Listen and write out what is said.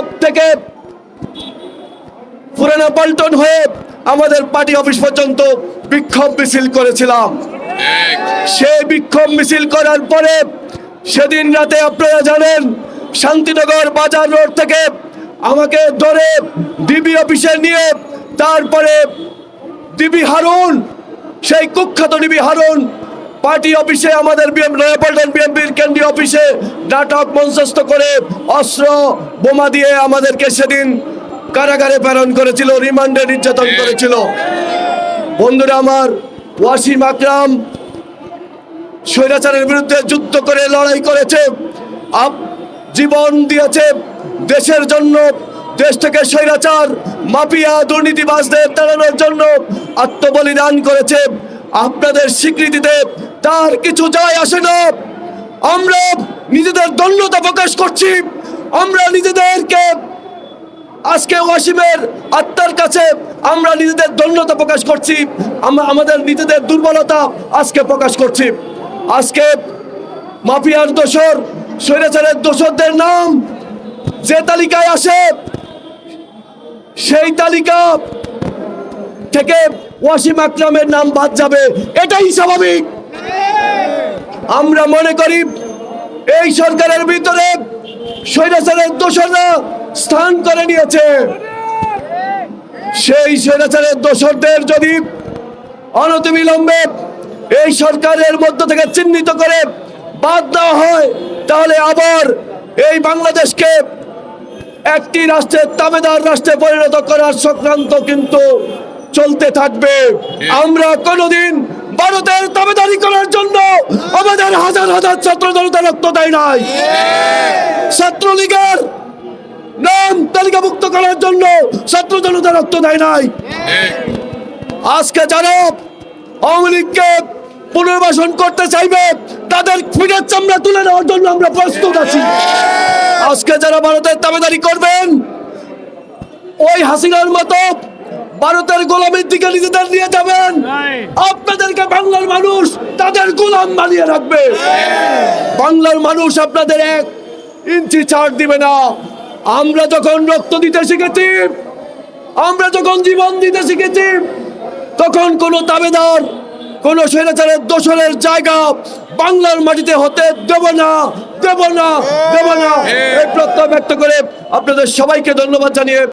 Club থেকে পুরানা পল্টন হয়ে আমাদের পার্টি অফিস পর্যন্ত বিক্ষোভ মিছিল করেছিলাম। সেই বিক্ষোভ মিছিল করার পরে সেদিন রাতে আপনারা জানেন, শান্তিনগর বাজার রোড থেকে আমাকে ধরে ডিবি অফিসে নিয়ে তারপরে ডিবি হারুন, সেই কুখ্যাত ডিবি হারুন পার্টি অফিসে আমাদের বিএম নয়াপল্টন বিএনপির কেন্দ্রীয় অফিসে নাটক মঞ্চস্থ করে অস্ত্র বোমা দিয়ে আমাদেরকে সেদিন কারাগারে প্রেরণ করেছিল রিমান্ডে নির্যাতন করেছিল। বন্ধুরা আমার ওয়াসিম আকরাম স্বৈরাচারের বিরুদ্ধে যুদ্ধ করে লড়াই করেছে আপ জীবন দিয়েছে দেশের জন্য দেশ থেকে স্বৈরাচার মাফিয়া দুর্নীতিবাজদের তাড়ানোর জন্য আত্মবলিদান করেছে। আপনাদের স্বীকৃতিতে তার কিছু যায় আসে না। আমরা নিজেদের দণ্ডতা প্রকাশ করছি। আমরা নিজেদেরকে আজকে ওয়াসিমের আত্মার কাছে আমরা নিজেদের দণ্ডতা প্রকাশ করছি। আমরা আমাদের নিজেদের দুর্বলতা আজকে প্রকাশ করছি। আজকে মাফিয়ার দোসর স্বৈরাচারের দোসরদের নাম যে তালিকায় আসে, সেই তালিকা থেকে ওয়াসিম আকরামের নাম বাদ যাবে। এটাই স্বাভাবিক। আমরা মনে করি, এই সরকারের ভিতরে স্বৈরাচারের দোসররা স্থান করে নিয়েছে। সেই স্বৈরাচারের দোষরদের যদি অনতিবিলম্বে এই সরকারের মধ্য থেকে চিহ্নিত করে বাদ দেওয়া হয়, তাহলে আবার এই বাংলাদেশকে একটি রাষ্ট্রের তাবেদার রাষ্ট্রে পরিণত করার সংক্রান্ত কিন্তু চলতে থাকবে। আমরা কোনোদিন ভারতের তাবেদারি করার জন্য আমাদের হাজার হাজার ছাত্র জনতা রক্ত দেয় নাই। ছাত্রলীগের নাম তালিকাভুক্ত করার জন্য ছাত্র জনতা রক্ত দেয় নাই। আজকে যারা আওয়ামী লীগকে পুনর্বাসন করতে চাইবে তাদের ফিরের চামড়া তুলে নেওয়ার জন্য আমরা প্রস্তুত আছি। আজকে যারা ভারতের তাবেদারি করবেন ওই হাসিনার মতো ভারতের গোলামের দিকে নিজেদের নিয়ে যাবেন। আপনাদেরকে বাংলার মানুষ তাদের গোলাম বানিয়ে রাখবে। বাংলার মানুষ আপনাদের এক ইঞ্চি ছাড় দিবে না। আমরা যখন রক্ত দিতে শিখেছি আমরা যখন জীবন দিতে শিখেছি তখন কোনো দাবেদার কোন স্বৈরাচারের দোসরের জায়গা বাংলার মাটিতে হতে দেব না দেব না দেব না। এই প্রত্যয় ব্যক্ত করে আপনাদের সবাইকে ধন্যবাদ জানিয়ে